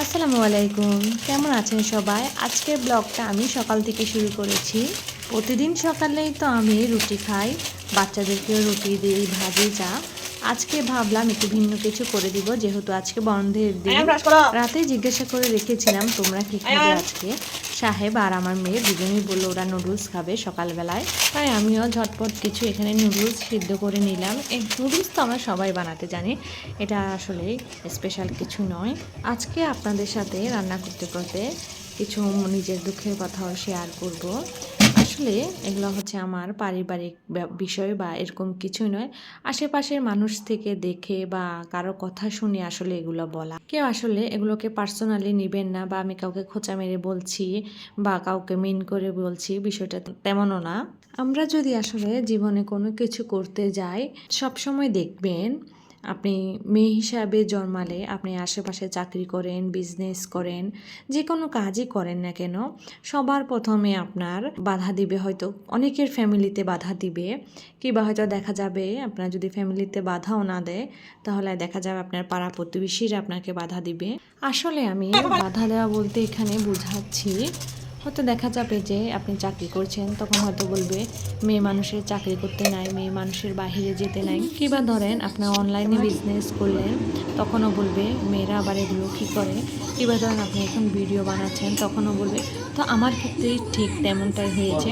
আসসালামু আলাইকুম। কেমন আছেন সবাই? আজকের ব্লগটা আমি সকাল থেকে শুরু করেছি। প্রতিদিন সকালেই তো আমি রুটি খাই। বাচ্চাদেরকেও রুটি দিই, ভাজি, চা। আজকে ভাবলাম একটু ভিন্ন কিছু করে দিব যেহেতু আজকে বন্ধের দিন। রাতে জিজ্ঞাসা করে রেখেছিলাম তোমরা কি খাবে আজকে? সাহেব আর আমার মেয়ে দুজনেই বলল ওরা নুডলস খাবে সকালবেলায়। তাই আমিও ঝটপট কিছু এখানে নুডলস সিদ্ধ করে নিলাম। এই নুডলস তো আমরা সবাই বানাতে জানি। এটা আসলে স্পেশাল কিছু নয়। আজকে আপনাদের সাথে রান্না করতে করতে কিছু নিজের দুঃখের কথাও শেয়ার করব। আসলে এগুলো হচ্ছে আমার পারিবারিক বিষয় বা এরকম কিছুই নয়। আশেপাশের মানুষ থেকে দেখে বা কারও কথা শুনে আসলে এগুলো বলা। কেউ আসলে এগুলোকে পার্সোনালি নেবেন না বা আমি কাউকে খোঁচা মেরে বলছি বা কাউকে মিন করে বলছি বিষয়টা তেমনও না। আমরা যদি আসলে জীবনে কোনো কিছু করতে যাই, সবসময় দেখবেন আপনি মেয়ে হিসাবে জন্মালে আপনি আশেপাশে চাকরি করেন বিজনেস করেন যে কোনো কাজই করেন না কেন, সবার প্রথমে আপনার বাধা দিবে হয়তো, অনেকের ফ্যামিলিতে বাধা দিবে। কিংবা হয়তো দেখা যাবে আপনার যদি ফ্যামিলিতে বাধাও না দেয়, তাহলে দেখা যাবে আপনার পাড়া প্রতিবেশীরা আপনাকে বাধা দিবে। আসলে আমি বাধা দেওয়া বলতে এখানে বুঝাচ্ছি হয়তো দেখা যাবে যে আপনি চাকরি করছেন, তখন হয়তো বলবে, মেয়ে মানুষের চাকরি করতে নাই, মেয়ে মানুষের বাহিরে যেতে নাই। কিংবা ধরেন আপনার অনলাইনে বিজনেস করলেন তখনও বলবে, মেয়েরা আবার এগুলো কী করে? কিংবা ধরেন আপনি এখন ভিডিও বানাচ্ছেন, তখনও বলবে, তো আমার ক্ষেত্রেই ঠিক তেমনটাই হয়েছে।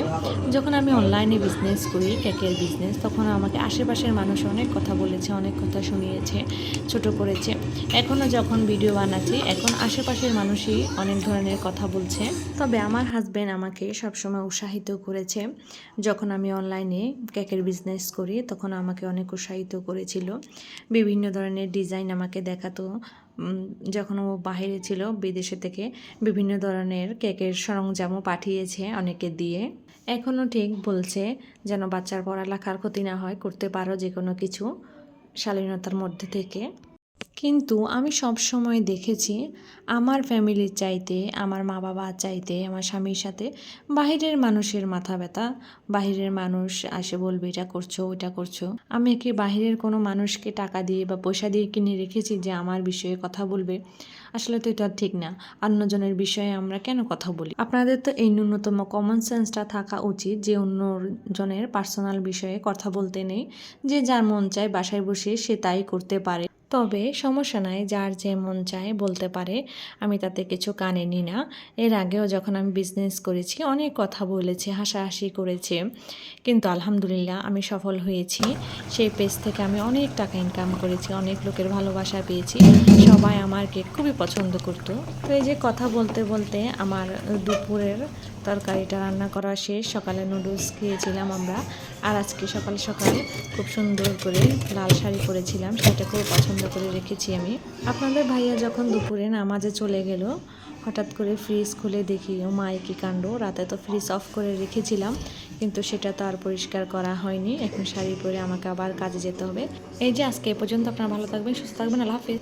যখন আমি অনলাইনে বিজনেস করি কেকের বিজনেস তখন আমাকে আশেপাশের মানুষ অনেক কথা বলেছে, অনেক কথা শুনিয়েছে, ছোট করেছে। এখনও যখন ভিডিও বানাচ্ছি, এখন আশেপাশের মানুষই অনেক ধরনের কথা বলছে। তবে আমার হাজব্যান্ড আমাকে সবসময় উৎসাহিত করেছে। যখন আমি অনলাইনে কেকের বিজনেস করি, তখন আমাকে অনেক উৎসাহিত করেছিল। বিভিন্ন ধরনের ডিজাইন আমাকে দেখাতো। যখন ও বাইরে ছিল, বিদেশে থেকে বিভিন্ন ধরনের কেকের সরঞ্জামও পাঠিয়েছে অনেকে দিয়ে। এখনও ঠিক বলছে যেন বাচ্চার পড়ালেখার ক্ষতি না হয়, করতে পারো যে কোনো কিছু শালীনতার মধ্যে থেকে। কিন্তু আমি সব সময় দেখেছি আমার ফ্যামিলির চাইতে, আমার মা বাবা চাইতে, আমার স্বামীর সাথে বাহিরের মানুষের মাথা ব্যথা। বাহিরের মানুষ আসে বলবে, এটা করছ, ওইটা করছ। আমি কি বাহিরের কোনো মানুষকে টাকা দিয়ে বা পয়সা দিয়ে কিনে রেখেছি যে আমার বিষয়ে কথা বলবে। আসলে তো এটা ঠিক না। অন্যজনের বিষয়ে আমরা কেন কথা বলি? আপনাদের তো এই ন্যূনতম কমন সেন্সটা থাকা উচিত যে অন্যজনের পার্সোনাল বিষয়ে কথা বলতে নেই। যে যার মন চায় বাসায় বসে সে তাই করতে পারে। তবে সমস্যা নাই, যার যে মন চায় বলতে পারে, আমি তাতে কিছু কানে নি না। এর আগেও যখন আমি বিজনেস করেছি, অনেক কথা বলেছে, হাসাহাসি করেছে। কিন্তু আলহামদুলিল্লাহ আমি সফল হয়েছি। সেই পেজ থেকে আমি অনেক টাকা ইনকাম করেছি, অনেক লোকের ভালোবাসা পেয়েছি। সবাই আমার কেক খুবই পছন্দ করতো। তো এই যে কথা বলতে বলতে আমার দুপুরের তরকারিটা রান্না করা শেষ। সকালে নুডলস খেয়েছিলাম আমরা। আর আজকে সকাল সকাল খুব সুন্দর করে লাল শাড়ি পরেছিলাম, সেটা খুব পছন্দ করে রেখেছি আমি। আপনাদের ভাইয়া যখন দুপুরে নামাজে চলে গেল, হঠাৎ করে ফ্রিজ খুলে দেখি, ও কি কাণ্ড? রাতে তো ফ্রিজ অফ করে রেখেছিলাম, কিন্তু সেটা তো আর পরিষ্কার করা হয়নি। এখন শাড়ি পরে আমাকে আবার কাজে যেতে হবে। এই যে আজকে এ পর্যন্ত আপনারা ভালো থাকবেন, সুস্থ থাকবেন, আল্লাহ হাফিজ।